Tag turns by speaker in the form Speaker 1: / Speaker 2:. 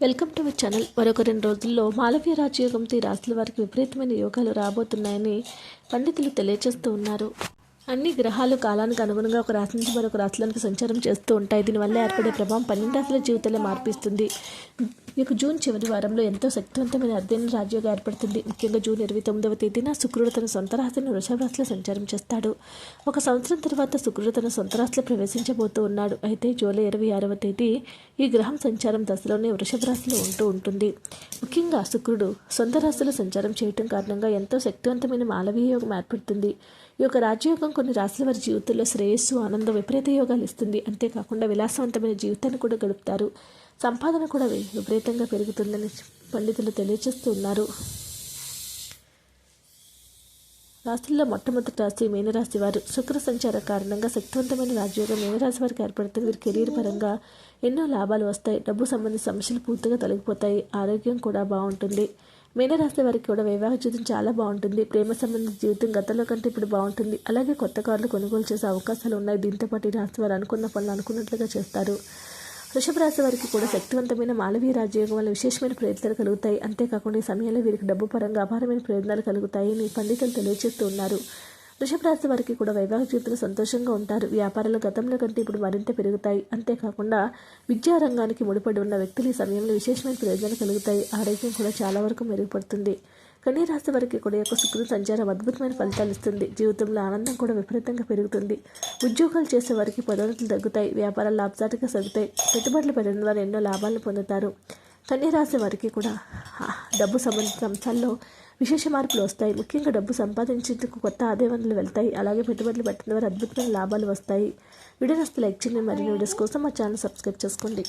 Speaker 1: Welcome to my channel. మరొక రెండు రోజుల్లో మాలవ్య రాజయోగంతో ఈ రాశుల వారికి విపరీతమైన యోగాలు రాబోతున్నాయని పండితులు తెలియజేస్తూ ఉన్నారు. అన్ని గ్రహాలు కాలానికి అనుగుణంగా ఒక రాశి నుంచి మరొక రాశిలోనికి సంచారం చేస్తూ ఉంటాయి. దీనివల్ల ఏర్పడే ప్రభావం పన్నెండు రాశుల జీవితాల్లో మార్పిస్తుంది. ఈ జూన్ చివరి వారంలో ఎంతో శక్తివంతమైన అధ్యయన రాజ్యోగా ఏర్పడుతుంది. ముఖ్యంగా జూన్ ఇరవై తొమ్మిదవ తేదీన శుక్రుడు తన సొంత రాశిని వృషభ రాశిలో సంచారం చేస్తాడు. ఒక సంవత్సరం తర్వాత శుక్రుడు తన సొంత రాశిలో ప్రవేశించబోతూ ఉన్నాడు. అయితే జూలై ఇరవై ఆరవ తేదీ ఈ గ్రహం సంచారం దశలోనే వృషభ రాశిలో ఉంటూ ఉంటుంది. ముఖ్యంగా శుక్రుడు సొంత రాశిలో సంచారం చేయటం కారణంగా ఎంతో శక్తివంతమైన మాలవీయ యోగం ఏర్పడుతుంది. ఈ యొక్క రాజయోగం కొన్ని రాశుల వారి జీవితంలో శ్రేయస్సు ఆనందం విపరీత యోగాలు ఇస్తుంది. అంతేకాకుండా విలాసవంతమైన జీవితాన్ని కూడా గడుపుతారు. సంపాదన కూడా విపరీతంగా పెరుగుతుందని పండితులు తెలియజేస్తూ ఉన్నారు రాశుల్లో మొట్టమొదటి రాశి మీనరాశి వారు. శుక్ర సంచార కారణంగా శక్తివంతమైన రాజయోగం మీనరాశి వారికి ఏర్పడుతుంది. వీరి కెరీర్ పరంగా ఎన్నో లాభాలు వస్తాయి. డబ్బు సంబంధించిన సమస్యలు పూర్తిగా తొలగిపోతాయి. ఆరోగ్యం కూడా బాగుంటుంది. మీనరాశి వారికి కూడా వివాహ జీవితం చాలా బాగుంటుంది. ప్రేమ సంబంధిత జీవితం గతంలో కంటే ఇప్పుడు బాగుంటుంది. అలాగే కొత్త కార్లు కొనుగోలు చేసే అవకాశాలు ఉన్నాయి. దీంతో పాటు ఈ రాశి వారు అనుకున్న పనులు అనుకున్నట్లుగా చేస్తారు. వృషభ రాశి వారికి కూడా శక్తివంతమైన మాలవీయ రాజ్యోగం వల్ల విశేషమైన ప్రయత్నాలు కలుగుతాయి. అంతేకాకుండా ఈ సమయంలో వీరికి డబ్బు పరంగా అపారమైన ప్రయోజనాలు కలుగుతాయి అని పండితులు తెలియజేస్తూ ఉన్నారు. వృషభ రాశి వారికి కూడా వైవాహిక జీవితంలో సంతోషంగా ఉంటారు. వ్యాపారాలు గతంలో కంటే ఇప్పుడు మరింత పెరుగుతాయి. అంతేకాకుండా విద్యారంగానికి ముడిపడి ఉన్న వ్యక్తులు ఈ సమయంలో విశేషమైన ప్రయోజనాలు కలుగుతాయి. ఆరోగ్యం కూడా చాలా వరకు మెరుగుపడుతుంది. కన్నీ రాశి వారికి కూడా యొక్క శుక్రుడు సంచారం అద్భుతమైన ఫలితాలు ఇస్తుంది. జీవితంలో ఆనందం కూడా విపరీతంగా పెరుగుతుంది. ఉద్యోగాలు చేసే వారికి పదోన్నతులు తగ్గుతాయి. వ్యాపారాలు లాభసాటిగా సాగుతాయి. పెట్టుబడులు పెట్టడం ద్వారా ఎన్నో లాభాలను పొందుతారు. కన్యరాశి వారికి కూడా డబ్బు సంబంధిత అంశాల్లో విశేష మార్పులు వస్తాయి. ముఖ్యంగా డబ్బు సంపాదించేందుకు కొత్త ఆదాయ వనరులు వెళ్తాయి. అలాగే పెట్టుబడులు పెట్టిన వారు అద్భుతమైన లాభాలు వస్తాయి. వీడియో నస్తే లైక్ చేయండి. మరియు వీడియోస్ కోసం మా ఛానల్ సబ్స్క్రైబ్ చేసుకోండి.